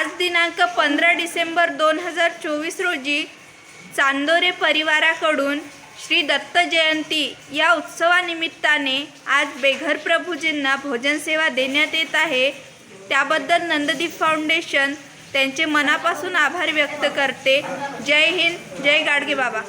आज दिनांक पंधरा डिसेंबर दोन हजार चोवीस रोजी चांदोरे परिवाराकडून श्री दत्त जयंती या उत्सवानिमित्ताने आज बेघर प्रभूजींना भोजन सेवा देण्यात येत आहे. त्याबद्दल नंददीप फाउंडेशन त्यांचे मनापासून आभार व्यक्त करते. जय हिंद जय गाडगे बाबा.